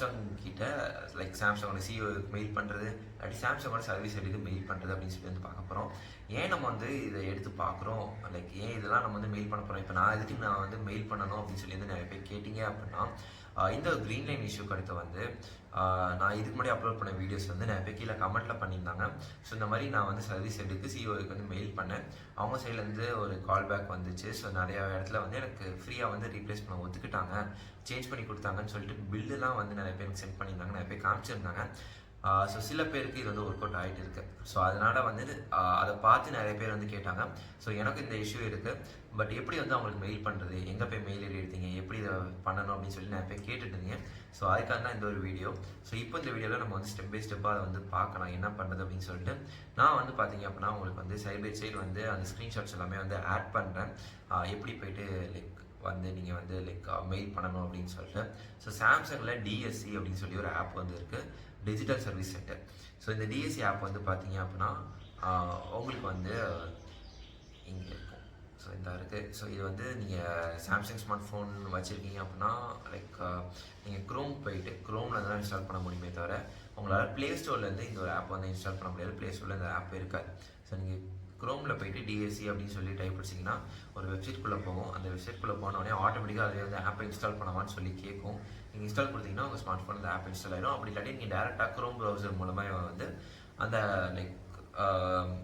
Samsung கிட்ட like சாம்சங்கோட CO mail பண்ணுறது அப்படி சாம்சங்கோட சர்வீஸ் எடுக்க மெயில் பண்ணுறது அப்படின்னு சொல்லி வந்து பார்க்க போகிறோம் ஏன் நம்ம வந்து இதை எடுத்து பார்க்குறோம்? லைக் ஏன் இதெல்லாம் நம்ம வந்து மெயில் பண்ண போகிறோம் இப்போ நான் எதுக்கு நான் வந்து மெயில் பண்ணணும் அப்படின்னு சொல்லி வந்து நிறைய பேர் கேட்டிங்க அப்படின்னா இந்த க்ரீன் லைன் இஷ்யூ கடுத்து வந்து நான் இதுக்கு முன்னாடி அப்லோட் பண்ண வீடியோஸ் வந்து நான் இப்போ கீழே கமெண்ட்டில் பண்ணியிருந்தாங்க. ஸோ இந்த மாதிரி நான் வந்து சர்வீஸ் எடுத்து சிஓக்கு வந்து மெயில் பண்ணேன். அவங்க சைட்லேருந்து ஒரு கால் பேக் வந்துச்சு. ஸோ நிறையா இடத்துல வந்து எனக்கு ஃப்ரீயாக வந்து ரீப்ளேஸ் பண்ண ஒத்துக்கிட்டாங்க. சேஞ்ச் பண்ணி கொடுத்தாங்கன்னு சொல்லிட்டு பில்லுலாம் வந்து நிறைய பேருக்கு சென்ட் பண்ணியிருந்தாங்க. நிறைய பேர் காமிச்சிருந்தாங்க. ஸோ சில பேருக்கு இது வந்து ஒர்க் அவுட் ஆகிட்டு இருக்கு. ஸோ அதனால் வந்து அதை பார்த்து நிறைய பேர் வந்து கேட்டாங்க. ஸோ எனக்கு இந்த இஷ்யூ இருக்குது பட் எப்படி வந்து அவங்களுக்கு மெயில் பண்ணுறது எங்கே போய் மெயில் ஐடி எப்படி இதை பண்ணணும்? அப்படின்னு சொல்லி நிறைய பேர் கேட்டுட்டு இருந்தீங்க. ஸோ அதுக்காக தான் இந்த ஒரு வீடியோ ஸோ இப்போ இந்த வீடியோவில் நம்ம வந்து ஸ்டெப் பை ஸ்டெப்பாக அதை வந்து பார்க்கலாம். என்ன பண்ணுறது அப்படின்னு சொல்லிட்டு நான் வந்து பார்த்தீங்க அப்படின்னா உங்களுக்கு வந்து சைட் பை சைடு வந்து அந்த ஸ்க்ரீன்ஷாட்ஸ் எல்லாமே வந்து ஆட் பண்ணுறேன் எப்படி போயிட்டு லைக் வந்து நீங்கள் வந்து லைக் மெயில் பண்ணணும் அப்படின்னு சொல்லிட்டு. ஸோ சாம்சங்கில் டிஎஸ்சி அப்படின்னு சொல்லி ஒரு ஆப் வந்து இருக்குது டிஜிட்டல் சர்வீஸ் சென்டர் ஸோ இந்த டிஎஸ்சி ஆப் வந்து பார்த்தீங்க அப்படின்னா உங்களுக்கு வந்து இங்கே இருக்கும். ஸோ இந்த இருக்குது ஸோ இது வந்து நீங்கள் சாம்சங் ஸ்மார்ட் ஃபோன் வச்சுருக்கீங்க அப்படின்னா லைக் நீங்கள் க்ரோம் போயிட்டு க்ரோமில் தான் இன்ஸ்டால் பண்ண முடியுமே தவிர உங்களால் ப்ளே ஸ்டோர்லேருந்து இந்த ஒரு ஆப் வந்து இன்ஸ்டால் பண்ண முடியாது. ப்ளே ஸ்டோரில் இந்த ஆப் இருக்காது. ஸோ நீங்கள் க்ரோமில் போயிட்டு டிஎஸ்சி அப்படின்னு சொல்லி டைப் அடிச்சிங்கன்னா ஒரு வெப்சைட்குள்ளே போகும். அந்த வெப்சைட்குள்ளே போனோடனே ஆட்டோமேட்டிக்காக அதில் வந்து ஆப்பை இன்ஸ்டால் பண்ணவான்னு சொல்லி கேட்கும். நீங்கள் இன்ஸ்டால் கொடுத்தீங்கன்னா உங்கள் ஸ்மார்ட் ஃபோன் அந்த ஆப் இன்ஸ்டால் ஆகிடும் அப்படி இல்லாட்டி நீங்கள் டேரெக்டாக க்ரோம் ப்ரௌசர் மூலமாக வந்து அந்த லைக்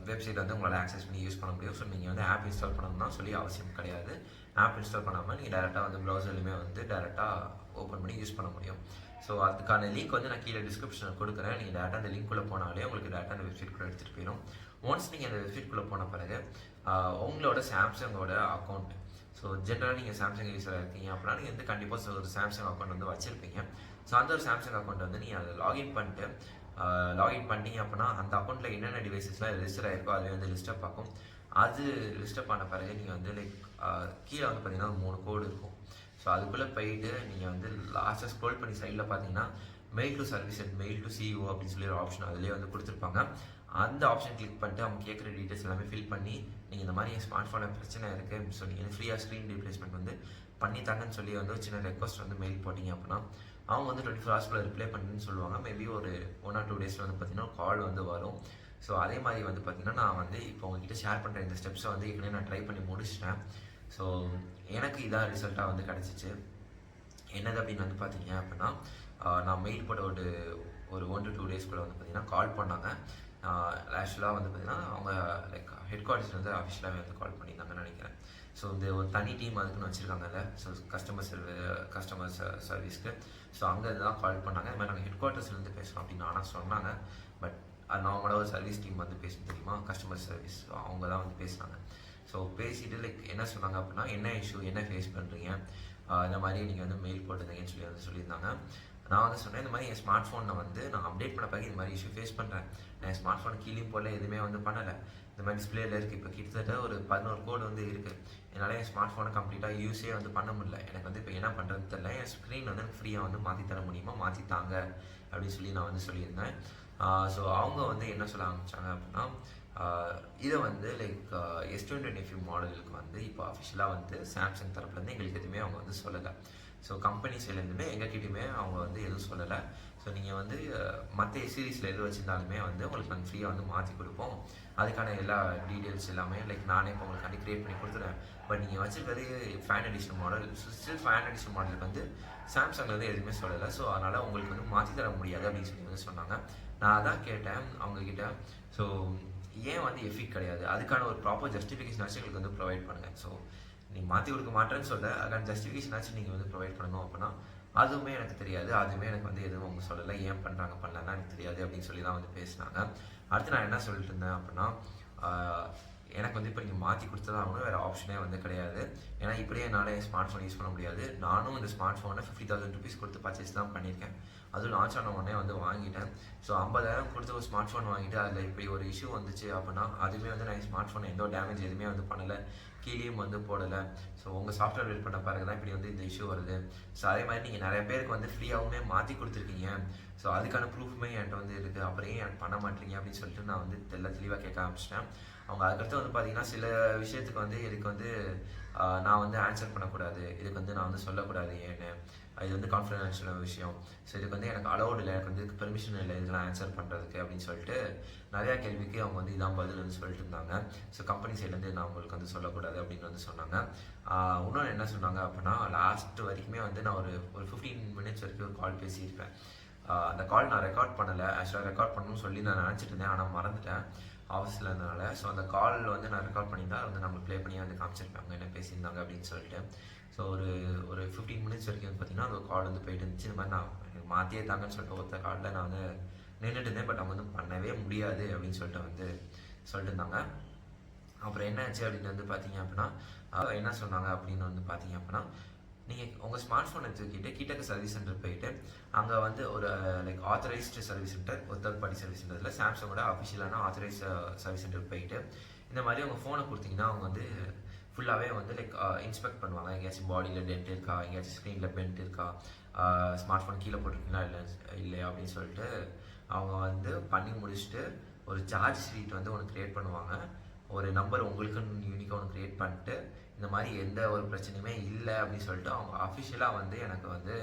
வெப்சைட் வந்து உங்களால் ஆக்சஸ் பண்ணி யூஸ் பண்ண முடியும். ஸோ நீங்கள் வந்து ஆப் இன்ஸ்டால் பண்ணணும்னா சொல்லி அவசியம் கிடையாது. ஆப் இன்ஸ்டால் பண்ணாமல் நீங்கள் டேரெக்டாக வந்து ப்ரௌசர்லையுமே வந்து டேரெக்டாக ஓப்பன் பண்ணி யூஸ் பண்ண முடியும். ஸோ அதுக்கான லிங்க் வந்து நான் கீழே டிஸ்கிரிப்ஷனில் கொடுக்குறேன். நீங்கள் டேரெக்டாக அந்த லிங்க்குள்ளே போனாலே உங்களுக்கு டேட்டா அந்த வெப்சைட்குள்ளே எடுத்துகிட்டு போயிடும். ஒன்ஸ் நீங்கள் அந்த வெப்சைட்குள்ளே போன பிறகு உங்களோட சாம்சங்கோட அக்கௌண்ட் ஸோ ஜென்ரலாக நீங்கள் சாம்சங் யூஸராக இருக்கீங்க அப்படின்னா நீங்கள் வந்து கண்டிப்பாக ஒரு சாம்சங் அக்கௌண்ட் வந்து வச்சுருப்பீங்க. ஸோ அந்த ஒரு சாம்சங் அக்கௌண்ட் வந்து நீங்கள் அதை லாகின் பண்ணிட்டு லாகின் பண்ணீங்க அப்படின்னா அந்த அக்கௌண்ட்டில் என்னென்ன டிவைசஸ்லாம் ரிஜிஸ்டர் ஆகிருக்கோ அதை வந்து லிஸ்ட்டப் பார்க்கும். அது லிஸ்ட்டப் பண்ண பிறகு நீங்கள் வந்து லைக் கீழே வந்து பார்த்தீங்கன்னா ஒரு மூணு கோடு இருக்கும். ஸோ அதுக்குள்ளே போயிட்டு நீங்கள் வந்து லாஸ்ட்டாக ஸ்க்ரோல் பண்ணி சைடில் பார்த்தீங்கன்னா mail to service and mail to CEO அப்படின்னு சொல்லி ஒரு ஆப்ஷன் அதிலே வந்து கொடுத்துருப்பாங்க. அந்த ஆப்ஷன் கிளிக் பண்ணிட்டு அவங்க கேட்குற டீட்டெயில்ஸ் எல்லாமே ஃபில் பண்ணி நீங்கள் இந்த மாதிரி என் ஸ்மார்ட் ஃபோனில் பிரச்சனை இருக்குது ஸோ நீங்கள் ஃப்ரீயாக ஸ்க்ரீன் ரீப்ளேஸ்மெண்ட் வந்து பண்ணித்தாங்கன்னு சொல்லி வந்து ஒரு சின்ன ரெக்வஸ்ட் வந்து மெயில் போட்டிங்க அப்படின்னா அவங்க வந்து டுவெண்ட்டி ஃபோர் ஹவர்ஸ்க்குள்ள ரிப்ளை பண்ணுன்னு சொல்லுவாங்க. மேபி ஒரு ஒன் ஆர் டூ டேஸில் வந்து பார்த்தீங்கன்னா கால் வந்து வரும். ஸோ அதே மாதிரி வந்து பார்த்தீங்கன்னா நான் வந்து இப்போ உங்ககிட்ட ஷேர் பண்ணுற இந்த ஸ்டெப்ஸை வந்து ஏற்கனவே நான் ட்ரை பண்ணி முடிச்சிட்டேன். ஸோ எனக்கு இதான் ரிசல்ட்டாக வந்து கிடச்சிச்சு. என்னது அப்படின்னு வந்து பார்த்தீங்க அப்படின்னா நான் மெயில் போட ஒரு ஒரு ஒன் டு டூ டேஸ்க்குள்ளே வந்து பார்த்தீங்கன்னா கால் பண்ணாங்க. ஆக்சுவலாக வந்து பார்த்தீங்கன்னா அவங்க லைக் ஹெட் குவார்ட்டர்ஸ் வந்து அஃபிஷியலாகவே வந்து கால் பண்ணியிருந்தாங்கன்னு நினைக்கிறேன். ஸோ இந்த ஒரு தனி டீம் அதுக்குன்னு வச்சுருக்காங்கல்ல. ஸோ கஸ்டமர் சர்வீ கஸ்டமர் சர்வீஸ்க்கு ஸோ அங்கே தான் கால் பண்ணாங்க. இந்த மாதிரி நாங்கள் ஹெட் குவார்ட்டர்ஸ்லேருந்து பேசுகிறோம் அப்படின்னு ஆனால் சொன்னாங்க. பட் நான் ஒரு சர்வீஸ் டீம் வந்து பேசணும் தெரியுமா? கஸ்டமர் சர்வீஸ் அவங்க தான் வந்து பேசுனாங்க. ஸோ பேசிட்டு லைக் என்ன சொன்னாங்க அப்படின்னா என்ன இஷ்யூ என்ன ஃபேஸ் பண்ணுறீங்க இந்த மாதிரி நீங்கள் வந்து மெயில் போட்டிருந்தீங்கன்னு சொல்லி வந்து சொல்லியிருந்தாங்க. நான் வந்து சொன்னேன் இந்த மாதிரி என் ஸ்மார்ட் ஃபோனில் வந்து நான் அப்டேட் பண்ண பிறகு இந்த மாதிரி இஷ்யூ ஃபேஸ் பண்ணுறேன் நான் என் ஸ்மார்ட் ஃபோன் கீழே போடல எதுவுமே வந்து பண்ணலை. இந்த மாதிரி டிஸ்பிளேல இருக்குது இப்போ கிட்டத்தட்ட ஒரு பதினோரு கோடு வந்து இருக்குது என்னால் என் ஸ்மார்ட் ஃபோனை கம்ப்ளீட்டாக யூஸே வந்து பண்ண முடியல. எனக்கு வந்து இப்போ என்ன பண்ணுறதுன்னு தெரியல. என் ஸ்க்ரீன் வந்து எனக்கு ஃப்ரீயாக வந்து மாற்றி தர முடியுமா? மாற்றி தாங்க அப்படின்னு சொல்லி நான் வந்து சொல்லியிருந்தேன். ஸோ அவங்க வந்து என்ன சொல்ல ஆரம்பித்தாங்க அப்படின்னா இதை வந்து லைக் எஸ் டுவெண்ட்டி நெஃப்யூ மாடலுக்கு வந்து இப்போ அஃபிஷியலாக வந்து சாம்சங் தரப்புலேருந்து எங்களுக்கு எதுவுமே அவங்க வந்து சொல்லலை. ஸோ கம்பெனி சைட்லேருந்துமே எங்ககிட்டயுமே அவங்க வந்து எதுவும் சொல்லலை. ஸோ நீங்கள் வந்து மற்ற சீரீஸில் எது வச்சுருந்தாலுமே வந்து உங்களுக்கு நாங்கள் ஃப்ரீயாக வந்து மாற்றி கொடுப்போம். அதுக்கான எல்லா டீட்டெயில்ஸ் எல்லாமே லைக் நானே இப்போ உங்களுக்காண்டி க்ரியேட் பண்ணி கொடுத்துருவேன் பட் நீங்கள் வச்சுருக்கிறது fan edition model still fan edition மாடலுக்கு வந்து சாம்சங்கில் வந்து எதுவுமே சொல்லலை. ஸோ அதனால் உங்களுக்கு வந்து மாற்றி தர முடியாது அப்படின்னு சொல்லி வந்து சொன்னாங்க. நான் அதான் கேட்டேன் அவங்கக்கிட்ட ஸோ ஏன் வந்து எஃபிக் கிடையாது? அதுக்கான ஒரு ப்ராப்பர் ஜஸ்டிஃபிகேஷன் ஆச்சு எங்களுக்கு வந்து ப்ரொவைட் பண்ணுங்கள் ஸோ நீங்கள் மாற்றி கொடுக்க மாட்டேன்னு சொல்ல அதுக்கான ஜஸ்டிஃபிகேஷன் ஆச்சு நீங்கள் வந்து ப்ரொவைட் பண்ணணும் அப்படின்னா அதுவுமே எனக்கு தெரியாது. அதுவுமே எனக்கு வந்து எதுவும் அவங்க சொல்லலை. ஏன் பண்ணுறாங்க பண்ணலன்னா எனக்கு தெரியாது அப்படின்னு சொல்லி தான் வந்து பேசினாங்க. அடுத்து நான் என்ன சொல்லிட்டு இருந்தேன் அப்படின்னா எனக்கு வந்து இப்போ நீங்கள் மாற்றி கொடுத்ததாகணும் வேறு ஆப்ஷனே வந்து கிடையாது. ஏன்னா இப்படியே என்னால் ஸ்மார்ட் ஃபோன் யூஸ் பண்ண முடியாது. நானும் இந்த ஸ்மார்ட் ஃபோனை ஃபிஃப்டி தௌசண்ட் ருபீஸ் கொடுத்து பர்ச்சேஸ் தான் பண்ணியிருக்கேன். அதுவும் லான்ச் ஆன உடனே வந்து வாங்கிட்டேன். ஸோ ஐம்பதாயிரம் கொடுத்து ஒரு ஸ்மார்ட் ஃபோன் வாங்கிட்டு அதில் இப்படி ஒரு இஷ்யூ வந்துச்சு அப்படின்னா அதுவுமே வந்து நான் ஸ்மார்ட் ஃபோன் எந்த டேமேஜ் எதுவுமே வந்து பண்ணலை. கீழேயும் வந்து போடலை. ஸோ உங்கள் சாஃப்ட்வேர் பில்ட் பண்ண பிறகு தான் இப்படி வந்து இந்த இஷ்யூ வருது. ஸோ அதே மாதிரி நீங்கள் நிறைய பேருக்கு வந்து ஃப்ரீயாகவுமே மாற்றி கொடுத்துருக்கீங்க. ஸோ அதுக்கான ப்ரூஃபுமே என்கிட்ட வந்து இருக்குது அப்புறம் ஏன் பண்ண மாட்டீங்க அப்படின்னு சொல்லிட்டு நான் வந்து தெல்ல தெளிவாக கேட்க ஆரம்பிச்சிட்டேன். அவங்க அதுக்கடுத்து வந்து பார்த்தீங்கன்னா சில விஷயத்துக்கு வந்து இதுக்கு வந்து நான் வந்து ஆன்சர் பண்ணக்கூடாது. இதுக்கு வந்து நான் வந்து சொல்லக்கூடாது ஏன்னு. இது வந்து கான்ஃபிடென்ஷியல் விஷயம். ஸோ இதுக்கு வந்து எனக்கு அலௌட் இல்லை. எனக்கு வந்து பெர்மிஷன் இல்லை. இதெல்லாம் ஆன்சர் பண்ணுறதுக்கு அப்படின்னு சொல்லிட்டு நிறையா கேள்விக்கு அவங்க வந்து இதான் பதில் வந்து சொல்லிட்டு இருந்தாங்க. ஸோ கம்பெனி சைட்லேருந்து நான் உங்களுக்கு வந்து சொல்லக்கூடாது அப்படின்னு வந்து சொன்னாங்க. இன்னொன்று என்ன சொன்னாங்க அப்படின்னா லாஸ்ட் வரைக்குமே வந்து நான் ஒரு ஒரு ஃபிஃப்டீன் மினிட்ஸ் வரைக்கும் ஒரு கால் பேசியிருப்பேன். அந்த கால் நான் ரெக்கார்ட் பண்ணலை. ஆக்சுவலாக ரெக்கார்ட் பண்ணணும்னு சொல்லி நான் நினச்சிட்டு இருந்தேன். ஆனால் மறந்துட்டேன். ஆஃபீஸில் இருந்தனால. ஸோ அந்த கால் வந்து நான் ரெக்கார்ட் பண்ணியிருந்தா வந்து நம்மளுக்கு ப்ளே பண்ணி வந்து காமிச்சிருப்பாங்க என்ன பேசியிருந்தாங்க அப்படின்னு சொல்லிட்டு. ஸோ ஒரு ஒரு ஃபிஃப்டீன் மினிட்ஸ் வரைக்கும் வந்து பார்த்தீங்கன்னா அந்த கால் வந்து போயிட்டு இருந்துச்சு. இந்த மாதிரி நான் எனக்கு மாற்றியே தாங்கன்னு சொல்லிட்டு ஒருத்த காலில் நான் வந்து நின்றுட்டு இருந்தேன். பட் அவங்க வந்து பண்ணவே முடியாது அப்படின்னு சொல்லிட்டு வந்து சொல்லிட்டு இருந்தாங்க அப்புறம் என்ன ஆச்சு அப்படின்னு வந்து பார்த்தீங்க அப்படின்னா என்ன சொன்னாங்க அப்படின்னு வந்து பார்த்தீங்க அப்படின்னா நீங்கள் உங்கள் ஸ்மார்ட் ஃபோனை தூக்கிட்டு கிட்டக்க சர்வீஸ் சென்டர் போயிட்டு அங்கே வந்து ஒரு லைக் ஆத்தரைஸ்டு சர்வீஸ் சென்டர் ஒரு தேர்ட் பார்ட்டி சர்வீஸ் சென்டரில் சாம்சங்கோட அஃபிஷியலான ஆத்தரைஸ் சர்வீஸ் சென்டர் போயிட்டு இந்த மாதிரி உங்கள் ஃபோனை கொடுத்தீங்கன்னா அவங்க வந்து ஃபுல்லாகவே வந்து லைக் இன்ஸ்பெக்ட் uh, பண்ணுவாங்க. எங்கேயாச்சும் பாடியில் டென்ட் இருக்கா? எங்கேயாச்சும் ஸ்க்ரீனில் பென்ட் இருக்கா? ஸ்மார்ட் ஃபோன் கீழே போட்டிருக்கீங்களா? இல்லை இல்லையா? அப்படின்னு சொல்லிட்டு அவங்க வந்து பண்ணி முடிச்சுட்டு ஒரு சார்ஜ் ஷீட் வந்து ஒன்று க்ரியேட் பண்ணுவாங்க. ஒரு நம்பர் உங்களுக்குன்னு யூனிக்காக ஒன்று க்ரியேட் பண்ணிட்டு இந்த மாதிரி எந்த ஒரு பிரச்சனையுமே இல்லை அப்படின்னு சொல்லிட்டு அவங்க அஃபிஷியலாக வந்து எனக்கு வந்து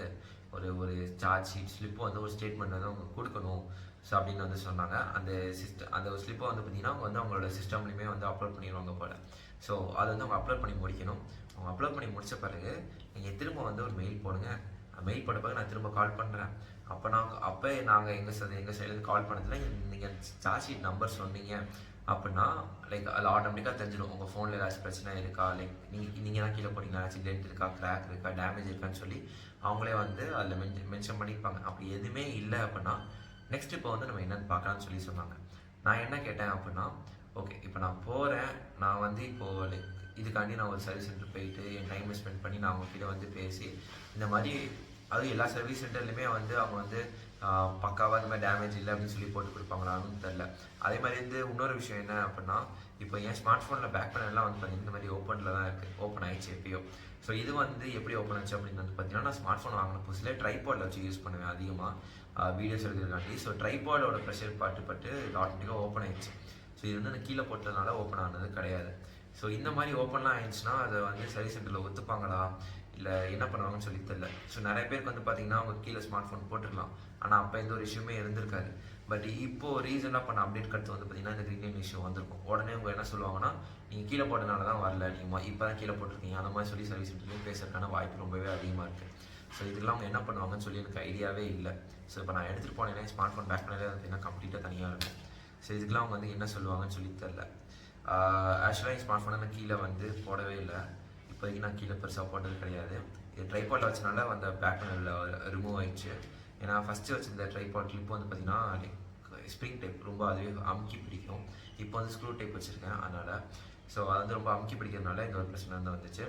ஒரு ஒரு சார்ஜ் ஷீட் ஸ்லிப்பு வந்து ஒரு ஸ்டேட்மெண்ட் வந்து அவங்க கொடுக்கணும். ஸோ அப்படின்னு வந்து சொன்னாங்க. அந்த சிஸ்டம் அந்த ஸ்லிப்பை வந்து பார்த்தீங்கன்னா அவங்க வந்து அவங்களோட சிஸ்டம்லையுமே வந்து அப்லோட் பண்ணிடுவாங்க போல். ஸோ அதை வந்து அவங்க அப்லோட் பண்ணி முடிக்கணும். அவங்க அப்லோட் பண்ணி முடித்த பிறகு நீங்கள் திரும்ப வந்து ஒரு மெயில் போடுங்க. மெயில் போட்ட நான் திரும்ப கால் பண்ணுறேன் அப்போ நாங்கள் அப்போ நாங்கள் எங்கள் சைடு எங்கள் சைடுலேருந்து கால் பண்ணதுல நீங்கள் சார்ஜ் ஷீட் நம்பர் சொன்னீங்க. அப்படின்னா லைக் அது ஆட்டோமேட்டிக்காக தெரிஞ்சிடும். உங்கள் ஃபோனில் ஏதாச்சும் பிரச்சனை இருக்கா? லைக் நீங்கள் நீங்கள் தான் கீழே போனீங்களா? ஏதாச்சும் டென்ட் இருக்கா? கிராக் இருக்கா? டேமேஜ் இருக்கான்னு சொல்லி அவங்களே வந்து அதில் மென்ஷன் மென்ஷன் பண்ணியிருப்பாங்க அப்படி எதுவுமே இல்லை அப்படின்னா நெக்ஸ்ட் இப்போ வந்து நம்ம என்னென்னு பார்க்கலாம்னு சொல்லி சொன்னாங்க. நான் என்ன கேட்டேன் அப்படின்னா ஓகே இப்போ நான் போகிறேன் நான் வந்து இப்போது லைக் இதுக்காண்டி நான் ஒரு சர்வீஸ் சென்டர் போயிட்டு என் டைம் ஸ்பெண்ட் பண்ணி நான் அவங்ககிட்ட வந்து பேசி இந்த மாதிரி அது எல்லா சர்வீஸ் சென்டர்லையுமே வந்து அவங்க வந்து பக்காவாக இந்த மாதிரி டேமேஜ் இல்லை அப்படின்னு சொல்லி போட்டு கொடுப்பாங்களான்னு தெரில அதே மாதிரி வந்து இன்னொரு விஷயம் என்ன அப்படின்னா இப்போ என் ஸ்மார்ட் ஃபோனில் பேக் பேனல்லாம் வந்து பார்த்தீங்கன்னா இந்த மாதிரி ஓப்பனில் தான் இருக்குது ஓப்பன் ஆயிடுச்சு எப்பயோ. ஸோ இது வந்து எப்படி ஓப்பன் ஆச்சு அப்படின்னு வந்து பார்த்தீங்கன்னா நான் ஸ்மார்ட் ஃபோன் வாங்கின புதுசில் ட்ரைபாடில் வச்சு யூஸ் பண்ணுவேன் அதிகமாக வீடியோஸ் எடுக்கிறதுக்காண்டி. ஸோ ட்ரைபாடோட ப்ரெஷர் பாட்டு பட்டு ஆட்டோமேட்டிக்காக ஓப்பன் ஆயிடுச்சு. ஸோ இது வந்து நான் கீழே போட்டதுனால ஓப்பன் ஆனது கிடையாது. ஸோ இந்த மாதிரி ஓப்பன்லாம் ஆயிடுச்சுன்னா அதை வந்து சர்வீஸ் சென்டரில் ஒத்துப்பாங்களா? இல்லை என்ன பண்ணுவாங்கன்னு சொல்லி தெரியல. ஸோ நிறைய பேருக்கு வந்து பார்த்தீங்கன்னா அவங்க கீழே ஸ்மார்ட் ஃபோன் போட்டுடலாம். ஆனால் அப்போ எந்த ஒரு இஷ்யூமே இருந்திருக்காது. பட் இப்போது ரீசெண்டாக பண்ண அப்டேட் கடுத்து வந்து பார்த்தீங்கன்னா இந்த க்ரீன் இஷ்யூ வந்திருக்கும். உடனே அவங்க என்ன சொல்லுவாங்கன்னா நீங்கள் கீழே போட்டனால தான் வரல நீங்கள் இப்போ தான் கீழே போட்டிருக்கீங்க. அந்த மாதிரி சொல்லி சர்வீஸ் சென்டர்லையும் பேசுறதுக்கான வாய்ப்பு ரொம்பவே அதிகமாக இருக்குது ஸோ இதுக்கெல்லாம் அவங்க என்ன பண்ணுவாங்கன்னு சொல்லி எனக்கு ஐடியாவே இல்லை. ஸோ இப்போ நான் எடுத்துகிட்டு போனேன்னா ஸ்மார்ட் ஃபோன் பேக் பண்ணலே பார்த்தீங்கன்னா கம்ப்ளீட்டாக தனியாக இருக்கும். ஸோ இதுக்கெலாம் அவங்க வந்து என்ன சொல்லுவாங்கன்னு சொல்லி தெரில. ஆக்சுவலாக என் ஸ்மார்ட் ஃபோனை நான் கீழே வந்து போடவே இல்லை. இப்போதைக்கு நான் கீழே பெருசாக போட்டது கிடையாது. இது ட்ரைபாட்டில் வச்சனால அந்த பேக் பேனலில் ரிமூவ் ஆயிடுச்சு. ஏன்னா ஃபஸ்ட்டு வச்சிருந்த ட்ரைபாட் கிளிப் வந்து பார்த்தீங்கன்னா லைக் ஸ்ப்ரிங் டைப் ரொம்ப அதுவே அமுக்கி பிடிக்கும். இப்போ வந்து ஸ்க்ரூ டைப் வச்சுருக்கேன் அதனால். ஸோ அது வந்து ரொம்ப அமுக்கி பிடிக்கிறதுனால இந்த ஒரு பிரச்சனை வந்து வந்துச்சு.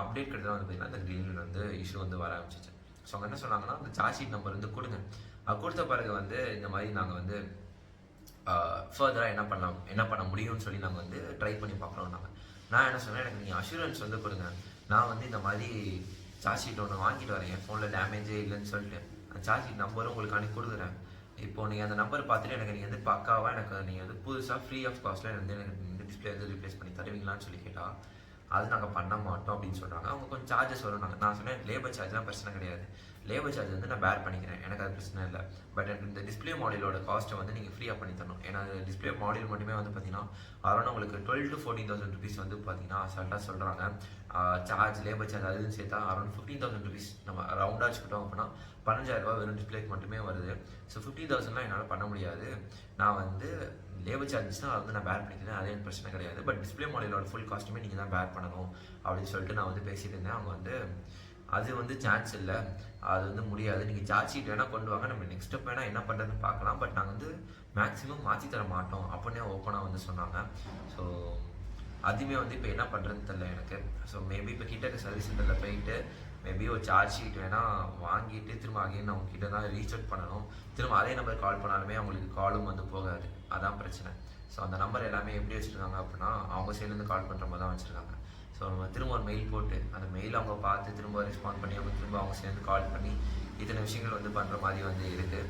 அப்டேட் கிடையாது வந்து பார்த்தீங்கன்னா இந்த க்ரீன் வந்து இஷ்யூ வந்து வர ஆரம்பிச்சிச்சு. ஸோ அவங்க என்ன சொன்னாங்கன்னா அந்த சார்ஜ் ஷீட் நம்பர் வந்து கொடுங்க. அது கொடுத்த பிறகு வந்து இந்த மாதிரி நாங்கள் வந்து ஃபர்தராக என்ன பண்ணலாம் என்ன பண்ண முடியும்னு சொல்லி நாங்கள் வந்து ட்ரை பண்ணி பார்க்குறோம் நாங்கள் நான் என்ன சொன்னேன் எனக்கு நீங்கள் அஷூரன்ஸ் வந்து கொடுங்க. நான் வந்து இந்த மாதிரி சார்ஜ் ஷீட் ஒன்று வாங்கிட்டு வரேன். என் ஃபோனில் டேமேஜே இல்லைன்னு சொல்லிட்டு. அந்த சார்ஜ் ஷீட் நம்பரும் உங்களுக்கு அனுப்பி கொடுக்குறேன். இப்போ நீங்கள் அந்த நம்பர் பார்த்துட்டு எனக்கு நீங்கள் வந்து பக்காவாக எனக்கு நீங்கள் வந்து புதுசாக ஃப்ரீ ஆஃப் காஸ்ட்டில் வந்து எனக்கு டிஸ்பிளே வந்து ரீப்ளேஸ் பண்ணி தருவீங்களான்னு சொல்லி கேட்டால் அது நாங்கள் பண்ண மாட்டோம் அப்படின்னு சொல்கிறாங்க அவங்க கொஞ்சம் சார்ஜஸ் வரும். நாங்கள் நான் சொன்னேன் லேபர் சார்ஜ்லாம் பிரச்சனை கிடையாது. லேபர் சார்ஜ் வந்து நான் பேர் பண்ணிக்கிறேன். எனக்கு அது பிரச்சனை இல்லை. பட் எனக்கு இந்த டிஸ்பிளே மாடலோட காஸ்ட்டை வந்து நீங்கள் ஃப்ரீயாக பண்ணி தரணும். ஏன்னா டிஸ்பிளே மாடல் மட்டுமே வந்து பார்த்தீங்கன்னா அதனால் உங்களுக்கு twelve to fourteen thousand rupees வந்து பார்த்தீங்கன்னா அசால்ட்டாக சொல்கிறாங்க சார்ஜ் லேபர் சார்ஜ் அதுன்னு சேர்த்தா அரௌண்ட் ஃபிஃப்டீன் தௌசண்ட் ருபீஸ் நம்ம ரவுண்டாக வச்சுக்கிட்டோம் அப்படின்னா பதினஞ்சாயிரம் ரூபாய் வெறும் டிஸ்பிளேக்கு மட்டுமே வருது. ஸோ ஃபிஃப்டீன் தௌசண்ட்லாம் என்னால் பண்ண முடியாது. நான் வந்து லேபர் சார்ஜஸ் தான் வந்து நான் பேர் பண்ணிக்கிறேன். அது எனக்கு பிரச்சனை கிடையாது. பட் டிஸ்பிளே மாடலோட ஃபுல் காஸ்ட்டுமே நீங்கள் தான் பேர் பண்ணணும் அப்படின்னு சொல்லிட்டு நான் வந்து பேசிட்டு இருந்தேன். அவங்க வந்து அது வந்து சான்ஸ் இல்லை. அது வந்து முடியாது. நீங்கள் சார்ஜ் ஷீட் வேணால் கொண்டு வாங்க. நம்ம நெக்ஸ்ட் ஸ்டெப் வேணால் என்ன பண்ணுறதுன்னு பார்க்கலாம். பட் நாங்கள் வந்து மேக்ஸிமம் மாற்றி தர மாட்டோம். அப்படின்னே ஓப்பனாக வந்து சொன்னாங்க. ஸோ அதுவுமே வந்து இப்போ என்ன பண்ணுறதுன்னு தெரில எனக்கு. ஸோ மேபி இப்போ கிட்டக்க சர்வீஸ் சென்டரில் போயிட்டு மேபி ஒரு சார்ஜ் ஷீட் வேணால் வாங்கிட்டு திரும்ப அகைன் அவங்க கிட்ட தான் ரீச் அவுட் பண்ணணும். திரும்ப அதே நம்பர் கால் பண்ணாலுமே அவங்களுக்கு காலும் வந்து போகாது. அதான் பிரச்சனை. ஸோ அந்த நம்பர் எல்லாமே எப்படி வச்சுருக்காங்க அப்படின்னா அவங்க சைட்லேருந்து கால் பண்ணுற மாதிரி தான் வச்சுருக்காங்க. ஸோ நம்ம திரும்ப ஒரு மெயில் போட்டு அந்த மெயில் அவங்க பார்த்து திரும்ப ரெஸ்பாண்ட் பண்ணி அவங்க திரும்ப அவங்க சேர்ந்து கால் பண்ணி இத்தனை விஷயங்கள் வந்து பண்ணுற மாதிரி வந்து இருக்குது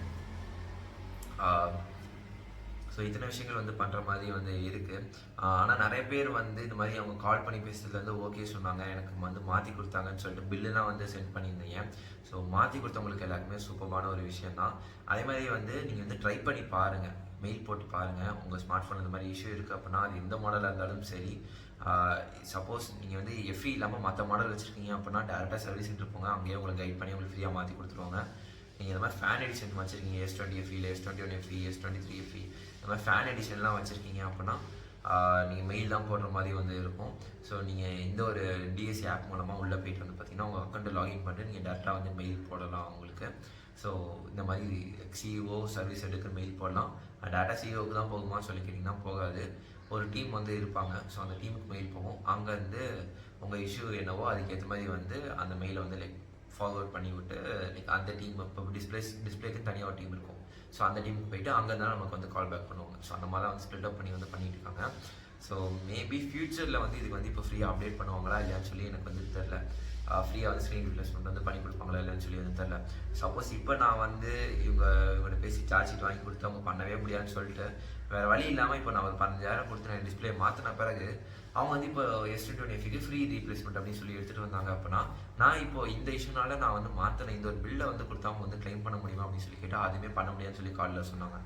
ஸோ இத்தனை விஷயங்கள் வந்து பண்ணுற மாதிரி வந்து இருக்குது ஆனால் நிறைய பேர் வந்து இந்த மாதிரி அவங்க கால் பண்ணி பேசுறதுல வந்து ஓகே சொன்னாங்க. எனக்கு வந்து மாற்றி கொடுத்தாங்கன்னு சொல்லிட்டு பில்லுலாம் வந்து சென்ட் பண்ணியிருந்தீங்க. ஸோ மாற்றி கொடுத்தவங்களுக்கு எல்லாருக்குமே சூப்பரான ஒரு விஷயம் தான் அதே மாதிரி வந்து நீங்கள் வந்து ட்ரை பண்ணி பாருங்கள் மெயில் போட்டு பாருங்கள் உங்கள் ஸ்மார்ட் ஃபோன் இந்த மாதிரி இஷ்யூ இருக்குது அப்படின்னா அது எந்த மாடலாக இருந்தாலும் சரி சப்போஸ் நீங்கள் வந்து எஃப்இ இல்லாமல் மற்ற மாடல் வச்சுருக்கீங்க அப்படின்னா டேரெக்டாக சர்வீஸ் சென்டர் போங்க. அங்கேயே உங்களை கைட் பண்ணி உங்களுக்கு ஃப்ரீயாக மாற்றி கொடுத்துருவாங்க. நீங்கள் இந்த மாதிரி ஃபேன் எடிஷன் வச்சுருக்கீங்க. S twenty FE S twenty one FE S twenty three FE இந்த மாதிரி ஃபேன் எடிஷன்லாம் வச்சுருக்கீங்க அப்படின்னா நீங்கள் மெயில் தான் போடுற மாதிரி வந்து இருக்கும். ஸோ நீங்கள் எந்த ஒரு டிஎஸ்சி ஆப் மூலமாக உள்ளே போயிட்டு வந்து பார்த்தீங்கன்னா உங்கள் அக்கௌண்ட்டு லாகின் பண்ணிட்டு நீங்கள் டேரெக்டாக வந்து மெயில் போடலாம் உங்களுக்கு ஸோ இந்த மாதிரி சிஇஓ சர்வீஸ் எடுக்கிற மெயில் போடலாம். டேட்டா சிஇஓக்கு தான் போகுமா சொல்லி கேட்டிங்கன்னா போகாது. ஒரு டீம் வந்து இருப்பாங்க. ஸோ அந்த டீமுக்கு மெயில் போகும். அங்கேருந்து உங்கள் இஷ்யூ என்னவோ அதுக்கேற்ற மாதிரி வந்து அந்த மெயிலை வந்து லைக் ஃபார்வர்ட் பண்ணி விட்டு லைக் அந்த டீம் இப்போ டிஸ்பிளேஸ் டிஸ்பிளேக்கு தனியாக ஒரு டீம் இருக்கும். ஸோ அந்த டீமுக்கு போயிட்டு அங்கே தான் நமக்கு வந்து கால் பேக் பண்ணுவாங்க. ஸோ அந்த மாதிரி தான் வந்து ஸ்ப்ளிட் அப் பண்ணி வந்து பண்ணிட்டு இருக்காங்க. ஸோ மேபி ஃப்யூச்சரில் வந்து இதுக்கு வந்து இப்போ ஃப்ரீயாக அப்டேட் பண்ணுவாங்களா இல்லையான்னு சொல்லி எனக்கு வந்து தெரில ஃப்ரீயாக வந்து ஸ்க்ரீன் ரிப்ளேஸ்மெண்ட் வந்து பண்ணி கொடுப்பாங்களா இல்லைன்னு சொல்லி வந்து தெரில சப்போஸ் இப்போ நான் வந்து இவங்க இவங்கள்ட்ட பேசி சார்ஜ் ஷீட் வாங்கி கொடுத்து அவங்க பண்ணவே முடியாதுன்னு சொல்லிட்டு வேறு வழி இல்லாமல் இப்போ நான் ஒரு பதினஞ்சாயிரம் கொடுத்து நான் டிஸ்பிளே மாற்றின பிறகு அவங்க வந்து இப்போ எஸ் டுவெண்ட்டி எஃப்க்கு ஃப்ரீ ரீப்ளேஸ்மெண்ட் அப்படின்னு சொல்லி எடுத்துகிட்டு வந்தாங்க அப்படின்னா நான் இப்போ இந்த இஷ்யூனால நான் வந்து மாற்றின இந்த ஒரு பில்லை வந்து கொடுத்தா அவங்க வந்து க்ளைம் பண்ண முடியுமா அப்படின்னு சொல்லி கேட்டால் அதுவுமே பண்ண முடியாதுன்னு சொல்லி காலில் சொன்னாங்க.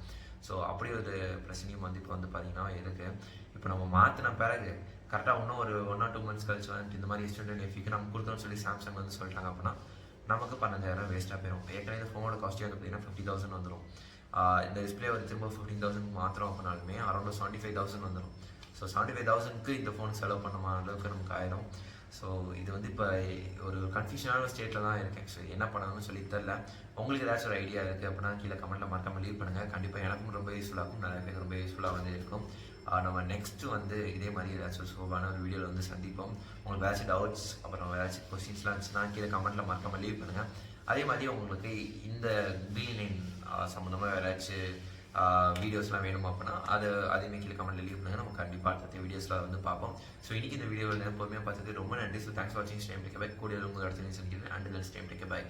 ஸோ அப்படி ஒரு பிரச்சனையும் வந்து இப்போ வந்து பார்த்தீங்கன்னா இருக்குது இப்போ நம்ம மாற்றின பிறகு கரெக்டாக இன்னும் ஒரு ஒன் ஆர் டூ மந்த்ஸ் கழிச்சு வந்துட்டு இந்த மாதிரி ஸ்டூடெண்ட் டுவெண்ட்டி நம்ம கொடுத்தோம்னு சொல்லி சாம்சங் வந்து சொல்லிட்டாங்க அப்படின்னா நமக்கு பன்னெண்டாயிரம் வேஸ்ட்டாக போயிடும் ஏற்கனவே இந்த ஃபோனோட காஸ்ட்டே வந்து பார்த்தீங்கன்னா ஃபிஃப்டி தௌசண்ட் வந்துடும் இந்த டிஸ்பிளே வந்து திரும்ப ஃபிஃப்டீன் தௌசண்ட் மாத்திரம் அப்படின்னாலுமே அரௌண்ட் செவன்ட்டி ஃபைவ் தௌசண்ட் வந்துடும் ஸோ செவன்ட்டி ஃபைவ் தௌசண்ட்க்கு இந்த ஃபோன் செலவு பண்ண அளவுக்கு நமக்கு ஆயிரும். ஸோ இது வந்து இப்போ ஒரு கன்ஃபியூஷனான ஸ்டேட்டில் தான் இருக்கேன். ஸோ என்ன பண்ணணும்னு சொல்லி தெரில உங்களுக்கு ஏதாச்சும் ஒரு ஐடியா இருக்குது அப்படின்னா கீழே கமெண்ட்டில் மறக்காமல் லீவ் பண்ணுங்கள் கண்டிப்பாக எனக்கும் ரொம்ப யூஸ்ஃபுல்லாக இருக்கும். நிறைய பேருக்கு ரொம்ப யூஸ்ஃபுல்லாக வந்து இருக்கும். நம்ம நெக்ஸ்ட்டு வந்து இதே மாதிரி ஏதாச்சும் ஒரு ஒரு வீடியோவில் வந்து சந்திப்போம். உங்களுக்கு ஏதாச்சும் டவுட்ஸ் அப்புறம் ஏதாச்சும் கொஸ்டின்ஸ்லாம் இருந்துச்சுன்னா கீழே கமெண்ட்டில் மறக்காம லீவ் பண்ணுங்கள் அதே மாதிரி உங்களுக்கு இந்த க்ரீன் லைன் சம்மந்தமாக ஏதாச்சும் வீடியோஸ்லாம் வேணும் அப்படின்னா அது அதேமாதிரி கீழே கமெண்ட்டில் லீவ் பண்ணுங்கள் நம்ம கண்டிப்பாக அடுத்த வீடியோஸில் வந்து பார்ப்போம். ஸோ இன்றைக்கி இந்த வீடியோவில் பொறுமையாக பார்த்தது ரொம்ப நன்றி. ஸோ தேங்க்ஸ் வாட்சிங் ஸ்டேம் டேக் பை கூடிய உங்கள் இடத்துல சந்திக்கிறேன். And then stay take bye